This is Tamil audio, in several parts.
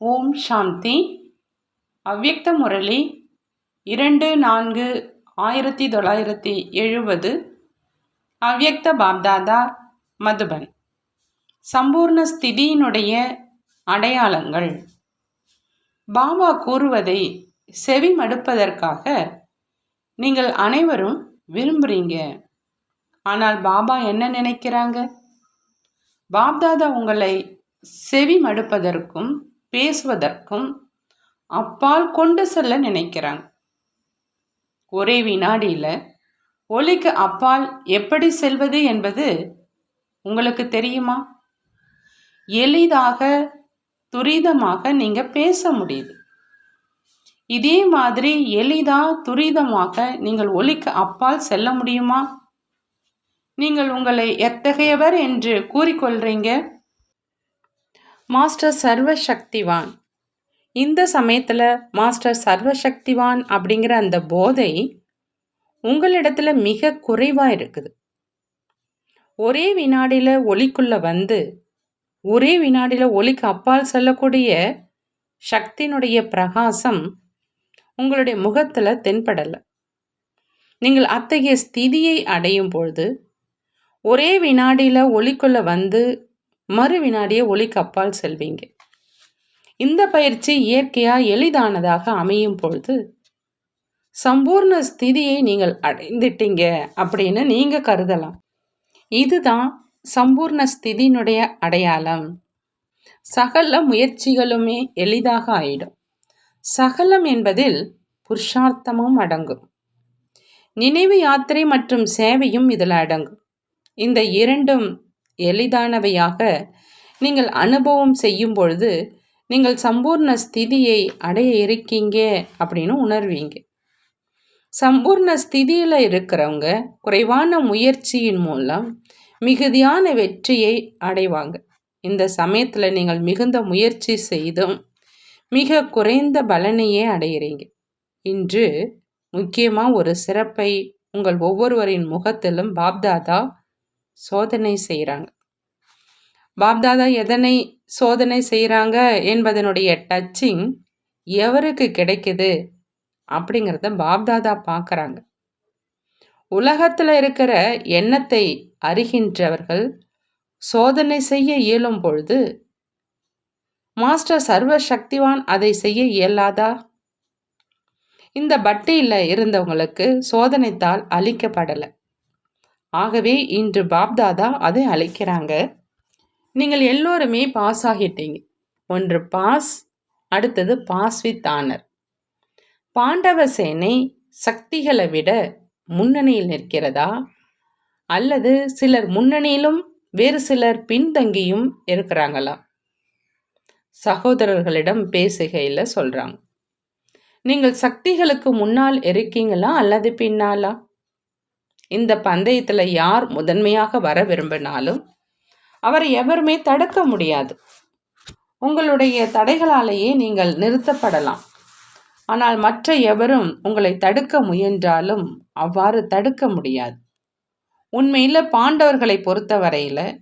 ஓம் சாந்தி. அவ்யக்த முரளி இரண்டு நான்கு ஆயிரத்தி தொள்ளாயிரத்தி எழுபது. அவ்யக்த பாப்தாதா மதுபன். சம்பூர்ண ஸ்திதியினுடைய அடையாளங்கள். பாபா கூறுவதை செவி மடுப்பதற்காக நீங்கள் அனைவரும் விரும்புகிறீங்க ஆனால் பாபா என்ன நினைக்கிறாங்க? பாப்தாதா உங்களை செவி மடுப்பதற்கும் பேசுவதற்கும் அப்பால் கொண்டு செல்ல நினைக்கிறாங்க ஒரே வினாடியில் ஒலிக்கு அப்பால் எப்படி செல்வது என்பது உங்களுக்கு தெரியுமா? எளிதாக துரிதமாக நீங்கள் பேச முடியுது. இதே மாதிரி எளிதா துரிதமாக நீங்கள் ஒலிக்கு அப்பால் செல்ல முடியுமா? நீங்கள் உங்களை எத்தகையவர் என்று கூறிக்கொள்றீங்க? மாஸ்டர் சர்வசக்திவான். இந்த சமயத்தில் மாஸ்டர் சர்வசக்திவான் அப்படிங்கிற அந்த போதை உங்களிடத்துல மிக குறைவாக இருக்குது. ஒரே வினாடியில் ஒளிக்குள்ள வந்து ஒரே வினாடியில் ஒளிக்கு அப்பால் செல்லக்கூடிய சக்தியினுடைய பிரகாசம் உங்களுடைய முகத்தில் தென்படலை. நீங்கள் அத்தகைய ஸ்திதியை அடையும் பொழுது ஒரே வினாடியில் ஒளிக்குள்ள வந்து மறு வினாடியே ஒளிக்கு அப்பால் செல்வீங்க. இந்த பயிற்சி இயற்கையாக எளிதானதாக அமையும் பொழுது சம்பூர்ண ஸ்திதியை நீங்கள் அடைந்துட்டீங்க அப்படின்னு நீங்கள் கருதலாம். இதுதான் சம்பூர்ண ஸ்திதியினுடைய அடையாளம். சகல முயற்சிகளுமே எளிதாக ஆயிடும். சகலம் என்பதில் புருஷார்த்தமும் அடங்கும். நினைவு யாத்திரை மற்றும் சேவையும் இதில் அடங்கும். இந்த இரண்டும் எளிதானவையாக. நீங்கள் அனுபவம் செய்யும் பொழுது நீங்கள் சம்பூர்ண ஸ்திதியை அடைய இருக்கீங்க அப்படின்னு உணர்வீங்க. சம்பூர்ண ஸ்திதியில் இருக்கிறவங்க குறைவான முயற்சியின் மூலம் மிகுதியான வெற்றியை அடைவாங்க. இந்த சமயத்தில் நீங்கள் மிகுந்த முயற்சி செய்தும் மிக குறைந்த பலனையே அடைகிறீங்க இன்று முக்கியமாக ஒரு சிறப்பை உங்கள் ஒவ்வொருவரின் முகத்திலும் பாப்தாதா சோதனை செய்கிறாங்க பாப்தாதா எதனை சோதனை செய்கிறாங்க என்பதனுடைய டச்சிங் எவருக்கு கிடைக்குது அப்படிங்கிறத பாப்தாதா பார்க்குறாங்க. உலகத்தில் இருக்கிற எண்ணத்தை அறிகின்றவர்கள் சோதனை செய்ய இயலும் பொழுது மாஸ்டர் சர்வ சக்திவான் அதை செய்ய இயலாதா? இந்த பட்டியில் இருந்தவங்களுக்கு சோதனைத்தால் அளிக்கப்படலை. ஆகவே இன்று பாப்தாதா அதை அழைக்கிறாங்க. நீங்கள் எல்லோருமே பாஸ் ஆகிட்டீங்க ஒன்று பாஸ் அடுத்தது பாஸ் வித் ஆனர் பாண்டவ சேனை சக்திகளை விட முன்னணியில் நிற்கிறதா? அல்லது சிலர் முன்னணியிலும் வேறு சிலர் பின்தங்கியும் இருக்கிறாங்களா? சகோதரர்களிடம் பேசுகையில் சொல்கிறாங்க நீங்கள் சக்திகளுக்கு முன்னால் இருக்கீங்களா அல்லது பின்னாலா? இந்த பந்தயத்தில் யார் முதன்மையாக வர விரும்பினாலும் அவரை எவருமே தடுக்க முடியாது. உங்களுடைய தடைகளாலேயே நீங்கள் நிறுத்தப்படலாம். ஆனால் மற்ற எவரும் உங்களை தடுக்க முயன்றாலும் அவ்வாறு தடுக்க முடியாது. உண்மையில் பாண்டவர்களை பொறுத்தவரையில்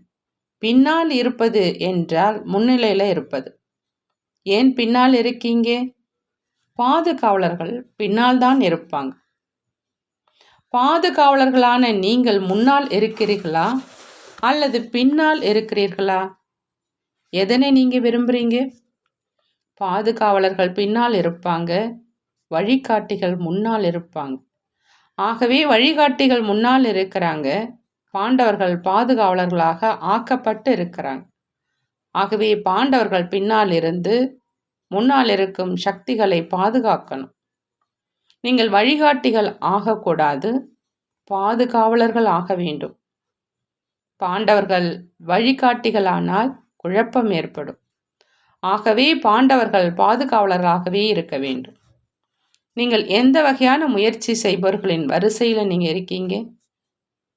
பின்னால் இருப்பது என்றால் முன்னிலையில் இருப்பது. ஏன் பின்னால் இருக்கீங்க? பாதுகாவலர்கள் பின்னால் தான் இருப்பாங்க. பாதுகாவலர்களான நீங்கள் முன்னால் இருக்கிறீர்களா? அல்லது பின்னால் இருக்கிறீர்களா? எதனை நீங்கள் விரும்புகிறீங்க பாதுகாவலர்கள் பின்னால் இருப்பாங்க வழிகாட்டிகள் முன்னால் இருப்பாங்க. ஆகவே வழிகாட்டிகள் முன்னால் இருக்கிறாங்க பாண்டவர்கள் பாதுகாவலர்களாக ஆக்கப்பட்டு இருக்கிறாங்க. ஆகவே பாண்டவர்கள் பின்னால் இருந்து முன்னால் இருக்கும் சக்திகளை பாதுகாக்கணும். நீங்கள் வழிகாட்டிகள் ஆகக்கூடாது பாதுகாவலர்கள் ஆக வேண்டும். பாண்டவர்கள் வழிகாட்டிகளானால் குழப்பம் ஏற்படும். ஆகவே பாண்டவர்கள் பாதுகாவலர்களாகவே இருக்க வேண்டும். நீங்கள் எந்த வகையான முயற்சி செய்பவர்களின் வரிசையில் நீங்கள் இருக்கீங்க?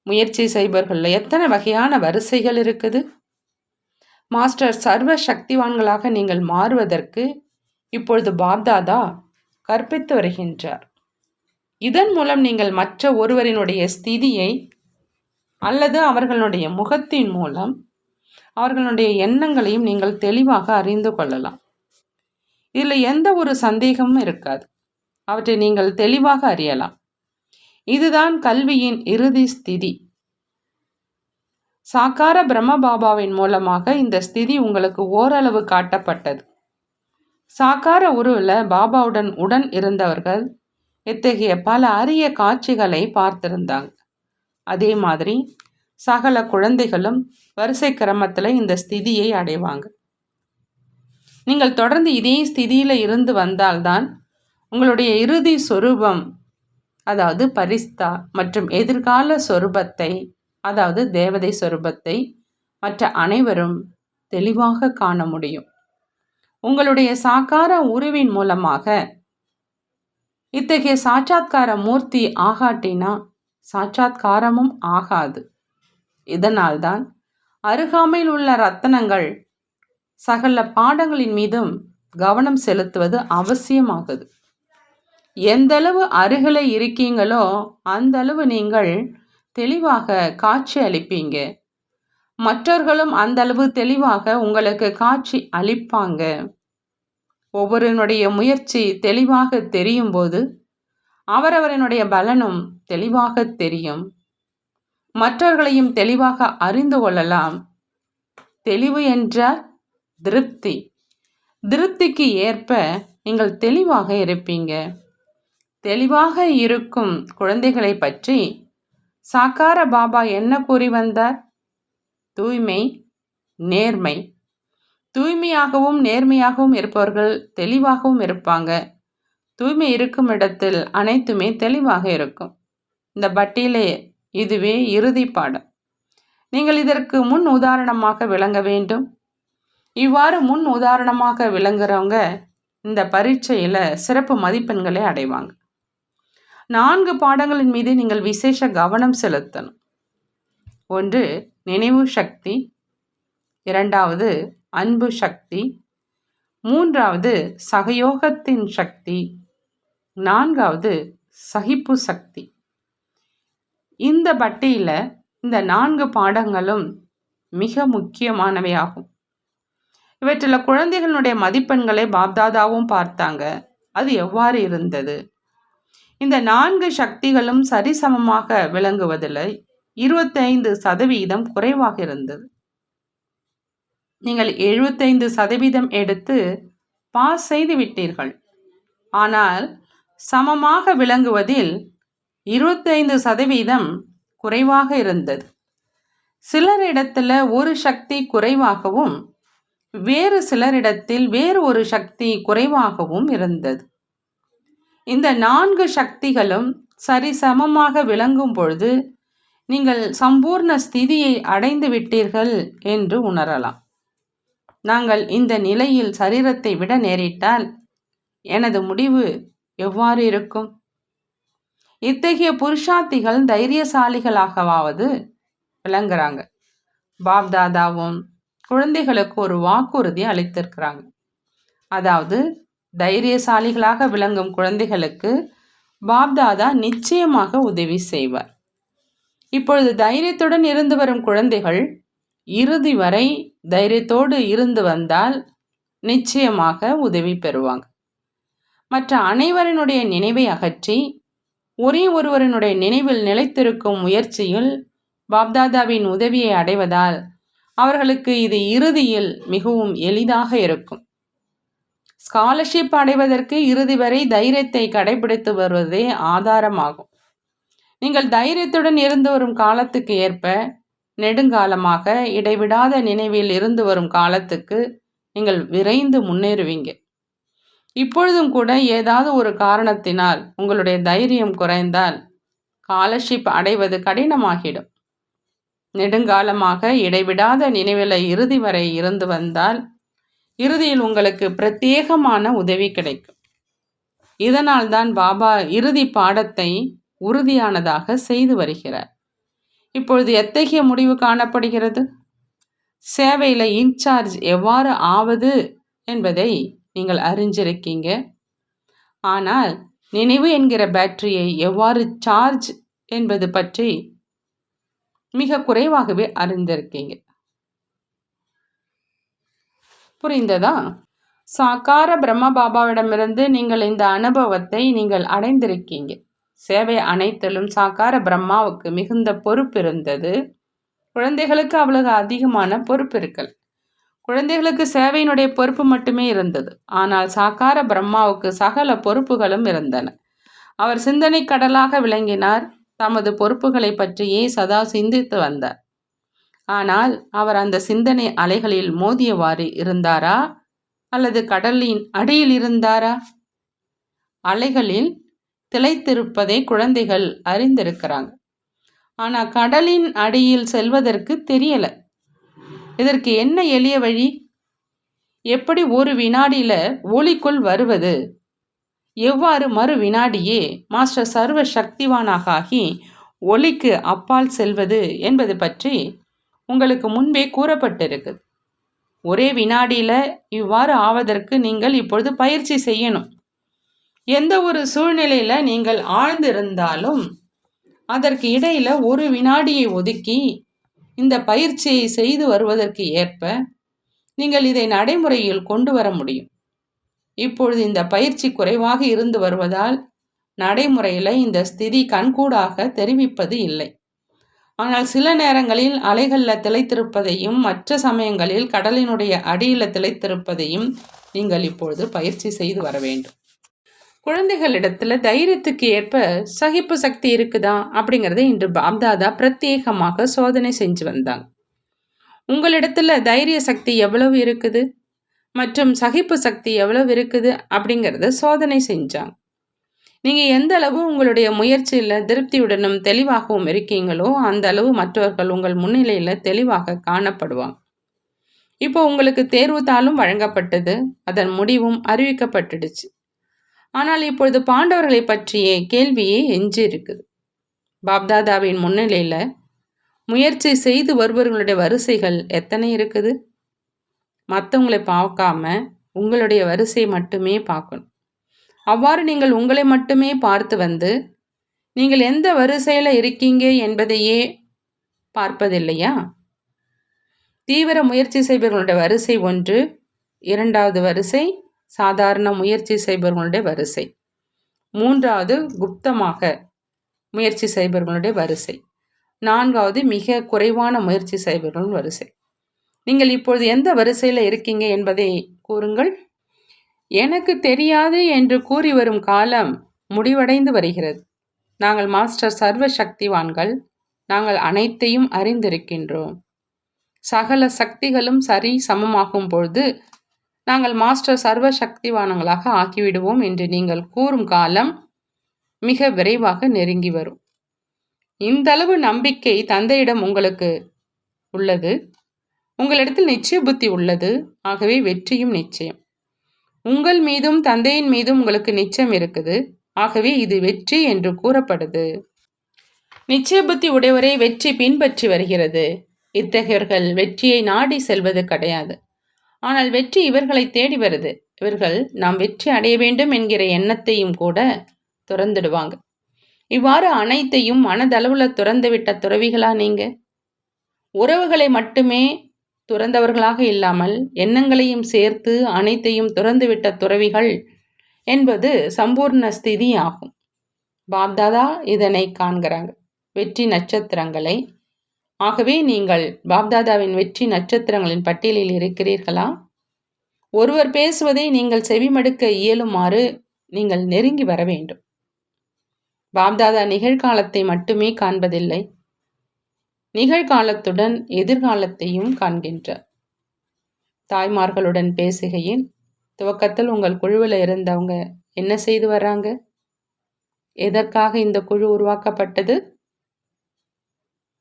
முயற்சி செய்பவர்களில் எத்தனை வகையான வரிசைகள் இருக்குது? மாஸ்டர் சர்வ சக்திவான்களாக நீங்கள் மாறுவதற்கு இப்பொழுது பாப்தாதா கற்பித்து வருகின்றார். இதன் மூலம் நீங்கள் மற்ற ஒருவரினுடைய ஸ்திதியை அல்லது அவர்களுடைய முகத்தின் மூலம் அவர்களுடைய எண்ணங்களையும் நீங்கள் தெளிவாக அறிந்து கொள்ளலாம். இதில் எந்த ஒரு சந்தேகமும் இருக்காது. அவற்றை நீங்கள் தெளிவாக அறியலாம். இதுதான் கல்வியின் இறுதி ஸ்திதி. சாக்கார பிரம்ம பாபாவின் மூலமாக இந்த ஸ்திதி உங்களுக்கு ஓரளவு காட்டப்பட்டது. சாக்கார உருவில் பாபாவுடன் உடன் இருந்தவர்கள் இத்தகைய பல அரிய காட்சிகளை பார்த்திருந்தாங்க. அதே மாதிரி சகல குழந்தைகளும் வரிசை கிரமத்தில் இந்த ஸ்திதியை அடைவாங்க. நீங்கள் தொடர்ந்து இதே ஸ்திதியில் இருந்து வந்தால்தான் உங்களுடைய இறுதி சொரூபம் அதாவது பரிஸ்தா மற்றும் எதிர்கால சொரூபத்தை அதாவது தேவதை சொரூபத்தை மற்ற அனைவரும் தெளிவாக காண முடியும். உங்களுடைய சாக்கார உருவின் மூலமாக இத்தகைய சாட்சாத்கார மூர்த்தி ஆகாட்டினா சாட்சாத்காரமும் ஆகாது. இதனால்தான் அருகாமையில் உள்ள ரத்தனங்கள் சகல பாடங்களின் மீதும் கவனம் செலுத்துவது அவசியமாகுது. எந்தளவு அருகில் இருக்கீங்களோ அந்த அளவு நீங்கள் தெளிவாக காட்சி அளிப்பீங்க. மற்றவர்களும் அந்த அளவு தெளிவாக உங்களுக்கு காட்சி அளிப்பாங்க. ஒவ்வொருவனுடைய முயற்சி தெளிவாக தெரியும் போது அவரவரனுடைய பலனும் தெளிவாக தெரியும். மற்றவர்களையும் தெளிவாக அறிந்து கொள்ளலாம். தெளிவு என்றால் திருப்தி. திருப்திக்கு ஏற்ப நீங்கள் தெளிவாக இருப்பீங்க. தெளிவாக இருக்கும் குழந்தைகளை பற்றி சாக்கார பாபா என்ன கூறி வந்தார்? தூய்மை நேர்மை. தூய்மையாகவும் நேர்மையாகவும் இருப்பவர்கள் தெளிவாகவும் இருப்பாங்க. தூய்மை இருக்கும் இடத்தில் அனைத்துமே தெளிவாக இருக்கும். இந்த பட்டியலே இதுவே இறுதி பாடம். நீங்கள் இதற்கு முன் உதாரணமாக விளங்க வேண்டும். இவ்வாறு முன் உதாரணமாக விளங்குறவங்க இந்த பரீட்சையில் சிறப்பு மதிப்பெண்களை அடைவாங்க. நான்கு பாடங்களின் மீது நீங்கள் விசேஷ கவனம் செலுத்தணும். ஒன்று நினைவு சக்தி. இரண்டாவது அன்பு சக்தி. மூன்றாவது சகயோகத்தின் சக்தி. நான்காவது சகிப்பு சக்தி. இந்த பட்டியில் இந்த நான்கு பாடங்களும் மிக முக்கியமானவையாகும். இவற்றில் குழந்தைகளுடைய மதிப்பெண்களை பாப்தாதாவும் பார்த்தாங்க. அது எவ்வாறு இருந்தது? இந்த நான்கு சக்திகளும் சரிசமமாக விளங்குவதில் இருபத்தைந்து சதவீதம் குறைவாக இருந்தது. நீங்கள் எழுபத்தைந்து சதவீதம் எடுத்து பாஸ் செய்து விட்டீர்கள். ஆனால் சமமாக விளங்குவதில் இருபத்தைந்து சதவீதம் குறைவாக இருந்தது. சிலரிடத்தில் ஒரு சக்தி குறைவாகவும் வேறு சிலரிடத்தில் வேறு ஒரு சக்தி குறைவாகவும் இருந்தது. இந்த நான்கு சக்திகளும் சரிசமமாக விளங்கும் பொழுது நீங்கள் சம்பூர்ண ஸ்திதியை அடைந்து விட்டீர்கள் என்று உணரலாம். நாங்கள் இந்த நிலையில் சரீரத்தை விட நேரிட்டால் எனது முடிவு எவ்வாறு இருக்கும்? இத்தகைய புருஷார்த்திகள் தைரியசாலிகளாகவாவது? விளங்குறாங்க. பாப்தாதாவும் குழந்தைகளுக்கு ஒரு வாக்குறுதி அளித்திருக்கிறாங்க. அதாவது தைரியசாலிகளாக விளங்கும் குழந்தைகளுக்கு பாப்தாதா நிச்சயமாக உதவி செய்வார். இப்பொழுது தைரியத்துடன் இருந்து வரும் குழந்தைகள் இறுதி வரை தைரியத்தோடு இருந்து வந்தால் நிச்சயமாக உதவி பெறுவாங்க. மற்ற அனைவரினுடைய நினைவை அகற்றி ஒரே ஒருவரினுடைய நினைவில் நிலைத்திருக்கும் முயற்சியில் பாப்தாதாவின் உதவியை அடைவதால் அவர்களுக்கு இது இறுதியில் மிகவும் எளிதாக இருக்கும். ஸ்காலர்ஷிப் அடைவதற்கு இறுதி வரை தைரியத்தை கடைபிடித்து வருவதே ஆதாரமாகும். நீங்கள் தைரியத்துடன் இருந்து வரும் காலத்துக்கு ஏற்ப நெடுங்காலமாக இடைவிடாத நினைவில் இருந்து வரும் காலத்துக்கு நீங்கள் விரைந்து முன்னேறுவீங்க. இப்பொழுதும் கூட ஏதாவது ஒரு காரணத்தினால் உங்களுடைய தைரியம் குறைந்தால் ஸ்காலர்ஷிப் அடைவது கடினமாகிடும். நெடுங்காலமாக இடைவிடாத நினைவில் இறுதி வரை இருந்து வந்தால் இறுதியில் உங்களுக்கு பிரத்யேகமான உதவி கிடைக்கும். இதனால் தான் பாபா இறுதி பாடத்தை உறுதியானதாக செய்து வருகிறார். இப்பொழுது எத்தகைய முடிவு காணப்படுகிறது? சேவையில் இன்சார்ஜ் எவ்வாறு ஆவது என்பதை நீங்கள் அறிஞ்சிருக்கீங்க. ஆனால் நினைவு என்கிற பேட்டரியை எவ்வாறு சார்ஜ் என்பது பற்றி மிக குறைவாகவே அறிந்திருக்கீங்க. புரிந்ததா? சாக்கார பிரம்ம பாபாவிடமிருந்து நீங்கள் இந்த அனுபவத்தை நீங்கள் அடைந்திருக்கீங்க. சேவை அனைத்திலும் சாக்கார பிரம்மாவுக்கு மிகுந்த பொறுப்பு இருந்தது. குழந்தைகளுக்கு அவ்வளவு அதிகமான பொறுப்பு இருக்கல். குழந்தைகளுக்கு சேவையினுடைய பொறுப்பு மட்டுமே இருந்தது. ஆனால் சாக்கார பிரம்மாவுக்கு சகல பொறுப்புகளும் இருந்தன. அவர் சிந்தனை கடலாக விளங்கினார். தமது பொறுப்புகளை பற்றியே சதா சிந்தித்து வந்தார். ஆனால் அவர் அந்த சிந்தனை அலைகளில் மோதியவாறு இருந்தாரா? அல்லது கடலின் அடியில் இருந்தாரா? அலைகளில் திளைத்திருப்பதை குழந்தைகள் அறிந்திருக்கிறாங்க. ஆனால் கடலின் அடியில் செல்வதற்கு தெரியலை. இதற்கு என்ன எளிய வழி? எப்படி ஒரு வினாடியில் ஒளிக்குள் வருவது? எவ்வாறு மறு வினாடியே மாஸ்டர் சர்வ சக்திவானாக ஆகி ஒளிக்கு அப்பால் செல்வது என்பது பற்றி உங்களுக்கு முன்பே கூறப்பட்டிருக்குது. ஒரே வினாடியில் இவ்வாறு ஆவதற்கு நீங்கள் இப்பொழுது பயிற்சி செய்யணும். எந்த ஒரு சூழ்நிலையில் நீங்கள் ஆழ்ந்திருந்தாலும் அதற்கு இடையில் ஒரு வினாடியை ஒதுக்கி இந்த பயிற்சியை செய்து வருவதற்கு ஏற்ப நீங்கள் இதை நடைமுறையில் கொண்டு வர முடியும். இப்பொழுது இந்த பயிற்சி குறைவாக இருந்து வருவதால் நடைமுறையில் இந்த ஸ்திதி கண்கூடாக தெரிவிப்பது இல்லை. ஆனால் சில நேரங்களில் அலைகளில் திளைத்திருப்பதையும் மற்ற சமயங்களில் கடலினுடைய அடியில் திளைத்திருப்பதையும் நீங்கள் இப்பொழுது பயிற்சி செய்து வர வேண்டும். குழந்தைகளிடத்தில் தைரியத்துக்கு ஏற்ப சகிப்பு சக்தி இருக்குதா அப்படிங்கிறத இன்று பாப்தாதா பிரத்யேகமாக சோதனை செஞ்சு வந்தாங்க. உங்களிடத்துல தைரிய சக்தி எவ்வளவு இருக்குது? மற்றும் சகிப்பு சக்தி எவ்வளவு இருக்குது அப்படிங்கிறத சோதனை செஞ்சாங்க. நீங்கள் எந்த அளவு உங்களுடைய முயற்சியில் திருப்தியுடனும் தெளிவாகவும் இருக்கீங்களோ அந்த அளவு மற்றவர்கள் உங்கள் முன்னிலையில் தெளிவாக காணப்படுவாங்க. இப்போ உங்களுக்கு தேர்வு தாளும் வழங்கப்பட்டது அதன் முடிவும் அறிவிக்கப்பட்டுடுச்சு. ஆனால் இப்பொழுது பாண்டவர்களை பற்றிய கேள்வியே எஞ்சி இருக்குது பாப்தாதாவின் முன்னிலையில் முயற்சி செய்து வருபவர்களுடைய வரிசைகள் எத்தனை இருக்குது? மற்றவங்களை பார்க்காம உங்களுடைய வரிசையை மட்டுமே பார்க்கணும். அவ்வாறு நீங்கள் உங்களை மட்டுமே பார்த்து வந்து நீங்கள் எந்த வரிசையில் இருக்கீங்க என்பதையே பார்ப்பதில்லையா? தீவிர முயற்சி செய்பவர்களுடைய வரிசை ஒன்று இரண்டாவது வரிசை சாதாரண முயற்சி செய்பவர்களுடைய வரிசை. மூன்றாவது குப்தமாக முயற்சி செய்பவர்களுடைய வரிசை. நான்காவது மிக குறைவான முயற்சி செய்பவர்கள் வரிசை. நீங்கள் இப்பொழுது எந்த வரிசையில் இருக்கீங்க என்பதை கூறுங்கள். எனக்கு தெரியாது என்று கூறி வரும் காலம் முடிவடைந்து வருகிறது. நாங்கள் மாஸ்டர் சர்வ சக்திவான்கள் நாங்கள் அனைத்தையும் அறிந்திருக்கின்றோம். சகல சக்திகளும் சரி சமமாகும் பொழுது நாங்கள் மாஸ்டர் சர்வ சக்திவானங்களாக ஆக்கிவிடுவோம் என்று நீங்கள் கூறும் காலம் மிக விரைவாக நெருங்கி வரும். இந்த அளவு நம்பிக்கை தந்தையிடம் உங்களுக்கு உள்ளது. உங்களிடத்தில் நிச்சய புத்தி உள்ளது. ஆகவே வெற்றியும் நிச்சயம். உங்கள் மீதும் தந்தையின் மீதும் உங்களுக்கு நிச்சயம் இருக்குது. ஆகவே இது வெற்றி என்று கூறப்படுது. நிச்சய புத்தி உடையவரை வெற்றி பின்பற்றி வருகிறது. இத்தகையவர்கள் வெற்றியை நாடி செல்வது கிடையாது. ஆனால் வெற்றி இவர்களை தேடி வருது. இவர்கள் நாம் வெற்றி அடைய வேண்டும் என்கிற எண்ணத்தையும் கூட துறந்துடுவாங்க. இவ்வாறு அனைத்தையும் மனதளவில் துறந்துவிட்ட துறவிகளா நீங்க? உறவுகளை மட்டுமே துறந்தவர்களாக இல்லாமல் எண்ணங்களையும் சேர்த்து அனைத்தையும் துறந்துவிட்ட துறவிகள் என்பது சம்பூர்ண ஸ்திதி ஆகும். பாப்தாதா இதனை காண்கிறாங்க. வெற்றி நட்சத்திரங்களை ஆகவே நீங்கள் பாப்தாதாவின் வெற்றி நட்சத்திரங்களின் பட்டியலில் இருக்கிறீர்களா? ஒருவர் பேசுவதை நீங்கள் செவிமடுக்க இயலுமாறு நீங்கள் நெருங்கி வர வேண்டும். பாப்தாதா நிகழ்காலத்தை மட்டுமே காண்பதில்லை நிகழ்காலத்துடன் எதிர்காலத்தையும் காண்கின்றார். தாய்மார்களுடன் பேசுகையில் துவக்கத்தில் உங்கள் குழுவில் இருந்தவங்க என்ன செய்து வர்றாங்க? எதற்காக இந்த குழு உருவாக்கப்பட்டது?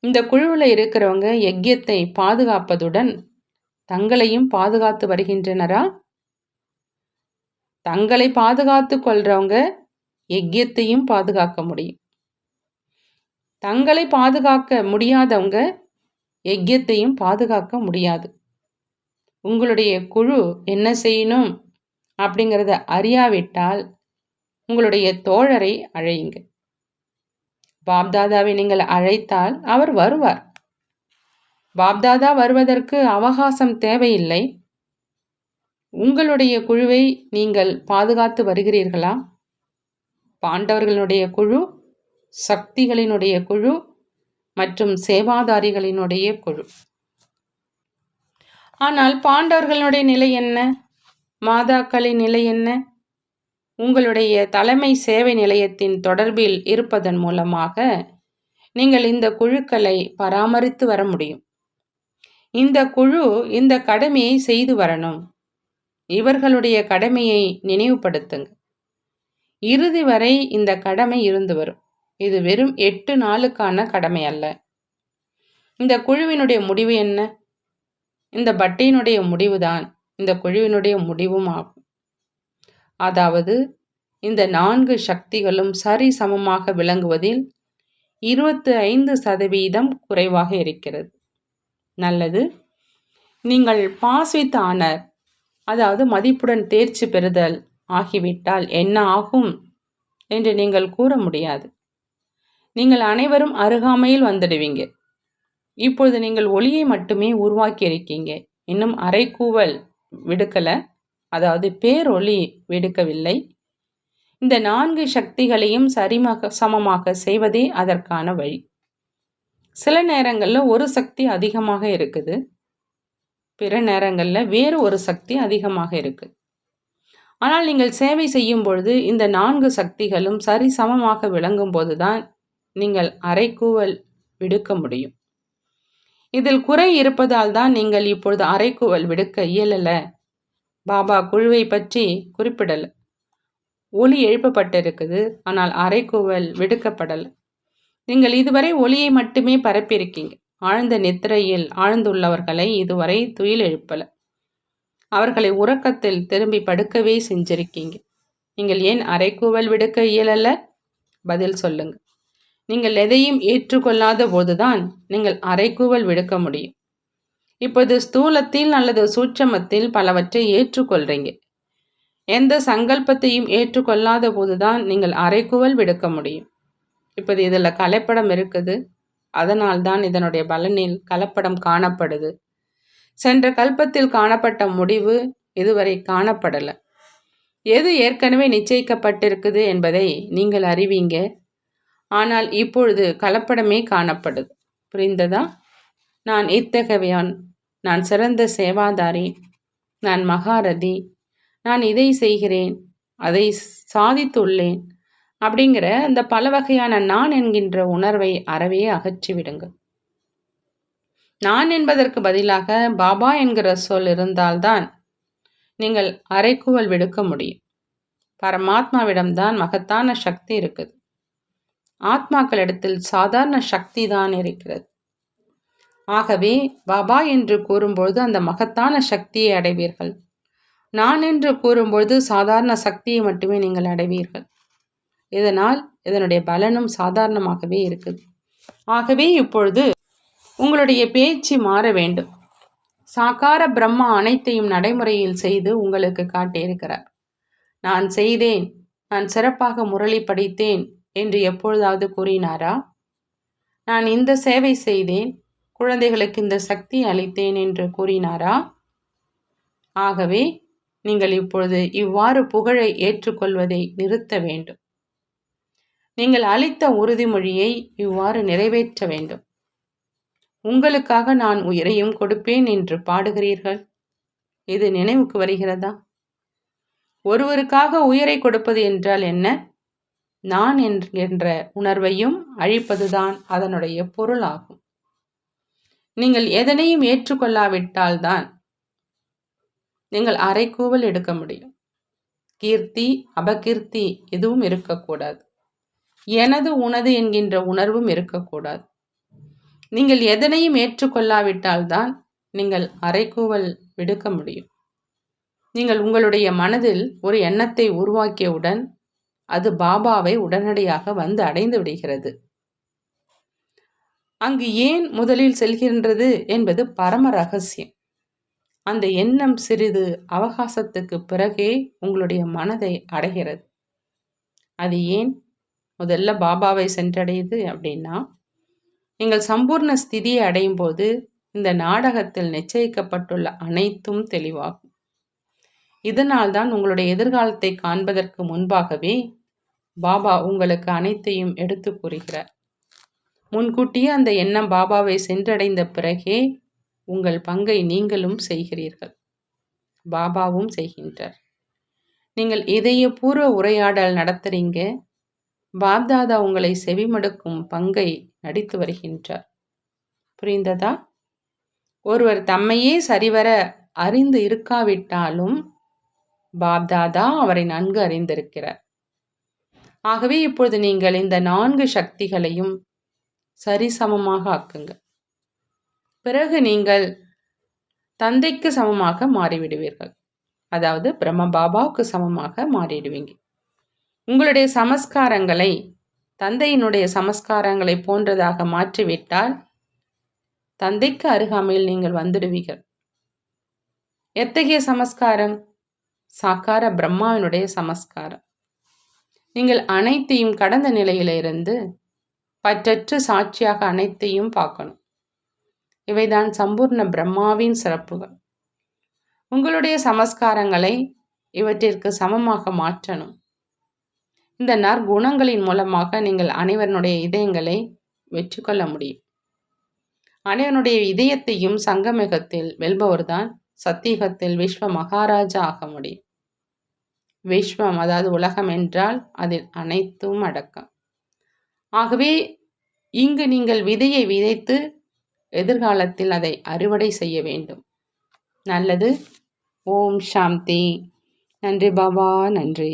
இந்த குழுவில் இருக்கிறவங்க யக்கியத்தை பாதுகாப்பதுடன் தங்களையும் பாதுகாத்து வருகின்றனரா? தங்களை பாதுகாத்து கொள்றவங்க யக்கியத்தையும் பாதுகாக்க முடியும். தங்களை பாதுகாக்க முடியாதவங்க யக்கியத்தையும் பாதுகாக்க முடியாது. உங்களுடைய குழு என்ன செய்யணும் அப்படிங்கிறத அறியாவிட்டால் உங்களுடைய தோழரை அழையுங்க பாப்தாதாவை நீங்கள் அழைத்தால் அவர் வருவார். பாப்தாதா வருவதற்கு அவகாசம் தேவையில்லை. உங்களுடைய குழுவை நீங்கள் பாதுகாத்து வருகிறீர்களா? பாண்டவர்களுடைய குழு சக்திகளினுடைய குழு மற்றும் சேவாதாரிகளினுடைய குழு. ஆனால் பாண்டவர்களுடைய நிலை என்ன? மாதாக்களின் நிலை என்ன? உங்களுடைய தலைமை சேவை நிலையத்தின் தொடர்பில் இருப்பதன் மூலமாக நீங்கள் இந்த குழுக்களை பராமரித்து வர முடியும். இந்த குழு இந்த கடமையை செய்து வரணும். இவர்களுடைய கடமையை நினைவுபடுத்துங்க. இறுதி வரை இந்த கடமை இருந்து வரும். இது வெறும் எட்டு நாளுக்கான கடமை அல்ல. இந்த குழுவினுடைய முடிவு என்ன? இந்த பட்டியினுடைய முடிவுதான். இந்த குழுவினுடைய முடிவும் ஆகும். அதாவது இந்த நான்கு சக்திகளும் சரி சமமாக விளங்குவதில் இருபத்து ஐந்து சதவீதம் குறைவாக இருக்கிறது. நல்லது. நீங்கள் பாஸ் வித் ஆனர் அதாவது மதிப்புடன் தேர்ச்சி பெறுதல் ஆகிவிட்டால் என்ன ஆகும் என்று நீங்கள் கூற முடியாது. நீங்கள் அனைவரும் அருகாமையில் வந்துடுவீங்க. இப்பொழுது நீங்கள் ஒளியை மட்டுமே உருவாக்கி இருக்கீங்க இன்னும் அரைக்கூவல் விடுக்கலை. அதாவது பேரொளி விடுக்கவில்லை. இந்த நான்கு சக்திகளையும் சரிமாக சமமாக செய்வதே அதற்கான வழி. சில நேரங்களில் ஒரு சக்தி அதிகமாக இருக்குது. பிற நேரங்களில் வேறு ஒரு சக்தி அதிகமாக இருக்குது ஆனால் நீங்கள் சேவை செய்யும் பொழுது இந்த நான்கு சக்திகளும் சரி சமமாக விளங்கும் போதுதான் நீங்கள் அரைக்கூவல் விடுக்க முடியும். இதில் குறை இருப்பதால் தான் நீங்கள் இப்பொழுது அரைக்கூவல் விடுக்க இயலலை. பாபா குழுவை பற்றி குறிப்பிடலை. ஒலி எழுப்பப்பட்டிருக்குது ஆனால் அரைக்கூவல் விடுக்கப்படலை. நீங்கள் இதுவரை ஒலியை மட்டுமே பரப்பியிருக்கீங்க. ஆழ்ந்த நித்திரையில் ஆழ்ந்துள்ளவர்களை இதுவரை துயில் எழுப்பலை. அவர்களை உறக்கத்தில் திரும்பி படுக்கவே செஞ்சிருக்கீங்க. நீங்கள் ஏன் அரைக்கூவல் விடுக்க இயலல்ல பதில் சொல்லுங்க. நீங்கள் எதையும் ஏற்றுக்கொள்ளாத போதுதான் நீங்கள் அரைக்கூவல் விடுக்க முடியும். இப்போது ஸ்தூலத்தில் அல்லது சூட்சமத்தில் பலவற்றை ஏற்றுக்கொள்றீங்க. எந்த சங்கல்பத்தையும் ஏற்றுக்கொள்ளாத போதுதான் நீங்கள் அரைக்குவல் விடுக்க முடியும். இப்போது இதில் கலைப்படம் இருக்குது. அதனால்தான் இதனுடைய பலனில் கலப்படம் காணப்படுது. சென்ற கல்பத்தில் காணப்பட்ட முடிவு இதுவரை காணப்படலை. எது ஏற்கனவே நிச்சயிக்கப்பட்டிருக்குது என்பதை நீங்கள் அறிவீங்க. ஆனால் இப்பொழுது கலப்படமே காணப்படுது. புரிந்ததா? நான் இத்தகையான் நான் சிறந்த சேவாதாரி. நான் மகாரதி. நான் இதை செய்கிறேன். அதை சாதித்துள்ளேன். அப்படிங்கிற அந்த பல வகையான நான் என்கின்ற உணர்வை அறவே அகற்றிவிடுங்க நான் என்பதற்கு பதிலாக பாபா என்கிற சொல் இருந்தால்தான் நீங்கள் அரைக்குவல் விடுக்க முடியும். பரமாத்மாவிடம்தான் மகத்தான சக்தி இருக்குது. ஆத்மாக்களிடத்தில் சாதாரண சக்தி தான் இருக்கிறது. ஆகவே பாபா என்று கூறும்பொழுது அந்த மகத்தான சக்தியை அடைவீர்கள். நான் என்று கூறும்பொழுது சாதாரண சக்தியை மட்டுமே நீங்கள் அடைவீர்கள். இதனால் இதனுடைய பலனும் சாதாரணமாகவே இருக்குது. ஆகவே இப்பொழுது உங்களுடைய பேச்சு மாற வேண்டும். சாக்கார பிரம்மா அனைத்தையும் நடைமுறையில் செய்து உங்களுக்கு காட்டியிருக்கிறார். நான் செய்தேன் நான் சிறப்பாக முரளி படித்தேன் என்று எப்பொழுதாவது கூறினாரா? நான் இந்த சேவை செய்தேன் குழந்தைகளுக்கு இந்த சக்தி அளித்தேன் என்று கூறினாரா? ஆகவே நீங்கள் இப்பொழுது இவ்வாறு புகழை ஏற்றுக்கொள்வதை நிறுத்த வேண்டும். நீங்கள் அளித்த உறுதிமொழியை இவ்வாறு நிறைவேற்ற வேண்டும். உங்களுக்காக நான் உயிரையும் கொடுப்பேன் என்று பாடுகிறீர்கள். இது நினைவுக்கு வருகிறதா? ஒருவருக்காக உயிரை கொடுப்பது என்றால் என்ன? நான் என்கின்ற உணர்வையும் அழிப்பதுதான் அதனுடைய பொருளாகும். நீங்கள் எதனையும் ஏற்றுக்கொள்ளாவிட்டால்தான் நீங்கள் அரைக்கூவல் எடுக்க முடியும். கீர்த்தி அபகீர்த்தி எதுவும் இருக்கக்கூடாது. எனது உனது என்கின்ற உணர்வும் இருக்கக்கூடாது. நீங்கள் எதனையும் ஏற்றுக்கொள்ளாவிட்டால்தான் நீங்கள் அரைக்கூவல் விடுக்க முடியும். நீங்கள் உங்களுடைய மனதில் ஒரு எண்ணத்தை உருவாக்கியவுடன் அது பாபாவை உடனடியாக வந்து அடைந்து விடுகிறது. அங்கு ஏன் முதலில் செல்கின்றது என்பது பரம ரகசியம். அந்த எண்ணம் சிறிது அவகாசத்துக்கு பிறகே உங்களுடைய மனதை அடைகிறது. அது ஏன் முதல்ல பாபாவை சென்றடையுது அப்படின்னா நீங்கள் சம்பூர்ண ஸ்திதியை அடையும் போது இந்த நாடகத்தில் நிச்சயிக்கப்பட்டுள்ள அனைத்தும் தெளிவாகும். இதனால் தான் உங்களுடைய எதிர்காலத்தை காண்பதற்கு முன்பாகவே பாபா உங்களுக்கு அனைத்தையும் எடுத்து கூறுகிறார். முன்கூட்டியே அந்த எண்ணம் பாபாவை சென்றடைந்த பிறகே உங்கள் பங்கை நீங்களும் செய்கிறீர்கள். பாபாவும் செய்கின்றார். நீங்கள் இதயபூர்வ உரையாடல் நடத்துறீங்க. பாப்தாதா உங்களை செவிமடுக்கும் பங்கை நடித்து வருகின்றார். புரிந்ததா? ஒருவர் தம்மையே சரிவர அறிந்து இருக்காவிட்டாலும் பாப்தாதா அவரை நன்கு அறிந்திருக்கிறார். ஆகவே இப்பொழுது நீங்கள் இந்த நான்கு சக்திகளையும் சரிசமமாக ஆக்குங்க. பிறகு நீங்கள் தந்தைக்கு சமமாக மாறிவிடுவீர்கள். அதாவது பிரம்ம பாபாவுக்கு சமமாக மாறிடுவீங்க உங்களுடைய சமஸ்காரங்களை தந்தையினுடைய சமஸ்காரங்களை போன்றதாக மாற்றிவிட்டால் தந்தைக்கு அருகாமையில் நீங்கள் வந்துடுவீர்கள். எத்தகைய சமஸ்காரம்? சாக்கார பிரம்மாவினுடைய சமஸ்காரம். நீங்கள் அனைத்தையும் கடந்த நிலையிலிருந்து பற்றற்று சாட்சியாக அனைத்தையும் பார்க்கணும். இவைதான் சம்பூர்ண பிரம்மாவின் சிறப்புகள். உங்களுடைய சமஸ்காரங்களை இவற்றிற்கு சமமாக மாற்றணும். இந்த நற்குணங்களின் மூலமாக நீங்கள் அனைவருடைய இதயங்களை வெற்றி கொள்ள முடியும். அனைவனுடைய இதயத்தையும் சங்கமிகத்தில் வெல்பவர்தான் சத்தியகத்தில் விஸ்வ மகாராஜா ஆக முடியும். விஸ்வம் அதாவது உலகம் என்றால் அதில் அனைத்தும் அடக்கம். ஆகவே இங்கு நீங்கள் விதையை விதைத்து எதிர்காலத்தில் அதை அறுவடை செய்ய வேண்டும். நல்லது. ஓம் சாந்தி. நன்றி பாபா. நன்றி.